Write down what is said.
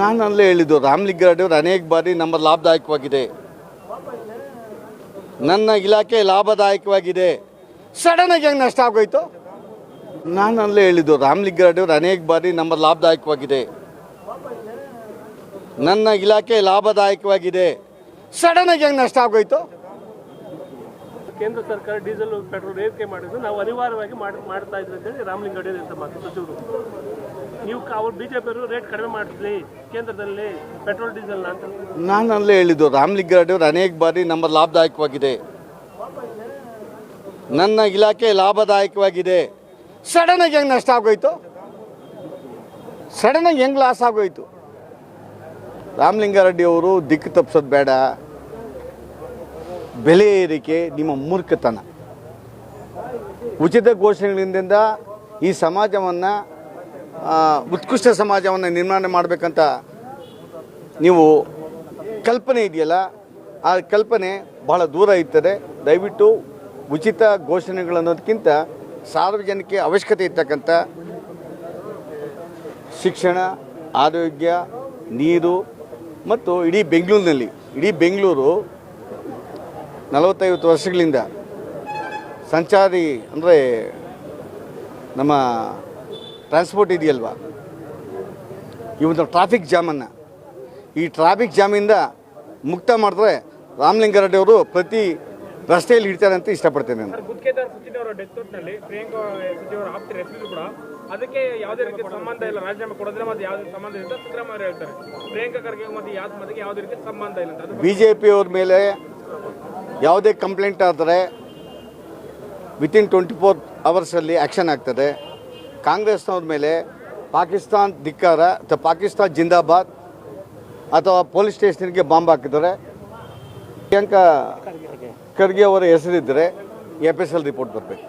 ನಾನು ಅಲ್ಲೇ ಹೇಳಿದ್ದು ರಾಮ್ಲಿಂಗಾರೆಡ್ಡಿಯವರು ಅನೇಕ ಬಾರಿ ನಮ್ಮ ಲಾಭದಾಯಕವಾಗಿದೆ. ನನ್ನ ಇಲಾಖೆ ಲಾಭದಾಯಕವಾಗಿದೆ. ಸಡನ್ ಆಗಿ ಹೆಂಗೆ ನಷ್ಟ ಆಗೋಯ್ತು? ನಾನು ಅಲ್ಲೇ ಹೇಳಿದ್ದು ರಾಮ್ಲಿಂಗಾರೆಡ್ಡಿಯವರು ಅನೇಕ ಬಾರಿ ನಮ್ಮ ಲಾಭದಾಯಕವಾಗಿದೆ. ನನ್ನ ಇಲಾಖೆ ಲಾಭದಾಯಕವಾಗಿದೆ. ಸಡನ್ ಆಗಿ ಹೆಂಗೆ ನಷ್ಟ ಆಗೋಯ್ತು? ಕೇಂದ್ರ ಸರ್ಕಾರ ಡೀಸೆಲ್, ಪೆಟ್ರೋಲ್, ಏರಿಕೆ ಮಾಡಿದ್ರು. ನಾವು ಅನಿವಾರ್ಯವಾಗಿ ಮಾಡಿ, ಮಾಡ್ತಾ ಇದ್ವಿ ಅಂತೇಳಿ ರಾಮಲಿಂಗಡಿ ಅಂತ ಮಾತು, ಸಚಿವರು. ನೀವು ಅವ್ರು ಬಿಜೆಪಿಯವರು ರೇಟ್ ಕಡಿಮೆ ಮಾಡಿಸ್ಲಿ, ಕೇಂದ್ರದಲ್ಲಿ ಪೆಟ್ರೋಲ್ ಡೀಸೆಲ್ ಅಂತ. ನಾನು ಅಲ್ಲೇ ಹೇಳಿದ್ದು ರಾಮಲಿಂಗಾರೆಡ್ಡಿ ಅವರು ಅನೇಕ ಬಾರಿ ನಮ್ಮ ಲಾಭದಾಯಕವಾಗಿದೆ. ನನ್ನ ಇಲಾಖೆ ಲಾಭದಾಯಕವಾಗಿದೆ. ಸಡನ್ ಆಗಿ ಹೆಂಗೆ ನಷ್ಟ ಆಗೋಯ್ತು? ಸಡನ್ ಆಗಿ ಹೆಂಗೆ ಲಾಸ್ ಆಗೋಯ್ತು? ರಾಮಲಿಂಗಾರೆಡ್ಡಿ ಅವರು ದಿಕ್ಕು ತಪ್ಪಿಸೋದು ಬೇಡ. ಬೆಲೆ ಏರಿಕೆ ನಿಮ್ಮ ಮೂರ್ಖತನ. ಉಚಿತ ಘೋಷಣೆಗಳಿಂದ ಈ ಸಮಾಜವನ್ನು ಉತ್ಕೃಷ್ಟ ಸಮಾಜವನ್ನು ನಿರ್ಮಾಣ ಮಾಡಬೇಕಂತ ನೀವು ಕಲ್ಪನೆ ಇದೆಯಲ್ಲ, ಆ ಕಲ್ಪನೆ ಬಹಳ ದೂರ ಇರ್ತದೆ. ದಯವಿಟ್ಟು ಉಚಿತ ಘೋಷಣೆಗಳನ್ನೋದಕ್ಕಿಂತ ಸಾರ್ವಜನಿಕ ಅವಶ್ಯಕತೆ ಇರ್ತಕ್ಕಂಥ ಶಿಕ್ಷಣ, ಆರೋಗ್ಯ, ನೀರು ಮತ್ತು ಇಡೀ ಬೆಂಗಳೂರಿನಲ್ಲಿ, ಇಡೀ ಬೆಂಗಳೂರು ನಲವತ್ತೈವತ್ತು ವರ್ಷಗಳಿಂದ ಸಂಚಾರಿ ಅಂದರೆ ನಮ್ಮ ಟ್ರಾನ್ಸ್ಪೋರ್ಟ್ ಇದೆಯಲ್ವ? ಈ ಒಂದು ಟ್ರಾಫಿಕ್ ಜಾಮನ್ನು ಈ ಟ್ರಾಫಿಕ್ ಜಾಮಿಂದ ಮುಕ್ತ ಮಾಡಿದ್ರೆ ರಾಮಲಿಂಗಾರೆಡ್ಡಿ ಅವರು ಪ್ರತಿ ರಸ್ತೆಯಲ್ಲಿ ಇಡ್ತಾರೆ ಅಂತ ಇಷ್ಟಪಡ್ತೇನೆ ನಾನು. ಅದಕ್ಕೆ ಯಾವುದೇ ರೀತಿ ಸಂಬಂಧ ಇಲ್ಲ ರಾಜೀನಾಮೆ ಕೊಡೋದ್ರೆ ಮತ್ತೆ ಯಾವುದೇ ಸಂಬಂಧ ಇಲ್ಲ ಅಂತ ಸಿದ್ದರಾಮಯ್ಯ ಹೇಳ್ತಾರೆ. ಪ್ರಿಯಾಂಕಾ ಖರ್ಗೆ ಮತ್ತೆ ಯಾವ್ದು ಮತ್ತಿಗೆ ಯಾವುದೇ ರೀತಿ ಸಂಬಂಧ ಇಲ್ಲ ಅಂತ. ಅದು ಬಿ ಜೆ ಪಿಯವ್ರ ಮೇಲೆ ಯಾವುದೇ ಕಂಪ್ಲೇಂಟ್ ಆದರೆ ವಿತಿನ್ ಟ್ವೆಂಟಿ ಫೋರ್ ಅವರ್ಸಲ್ಲಿ ಆ್ಯಕ್ಷನ್ ಆಗ್ತದೆ. ಕಾಂಗ್ರೆಸ್ನವ್ರ ಮೇಲೆ ಪಾಕಿಸ್ತಾನ್ ಧಿಕ್ಕಾರ ಅಥವಾ ಪಾಕಿಸ್ತಾನ್ ಜಿಂದಾಬಾದ್ ಅಥವಾ ಪೊಲೀಸ್ ಸ್ಟೇಷನ್ಗೆ ಬಾಂಬ್ ಹಾಕಿದ್ದಾರೆ. ಪ್ರಿಯಾಂಕಾ ಖರ್ಗೆ ಅವರ ಹೆಸರಿದ್ದರೆ ಎಫ್ ಎಸ್ ಎಲ್ ರಿಪೋರ್ಟ್ ಬರಬೇಕು.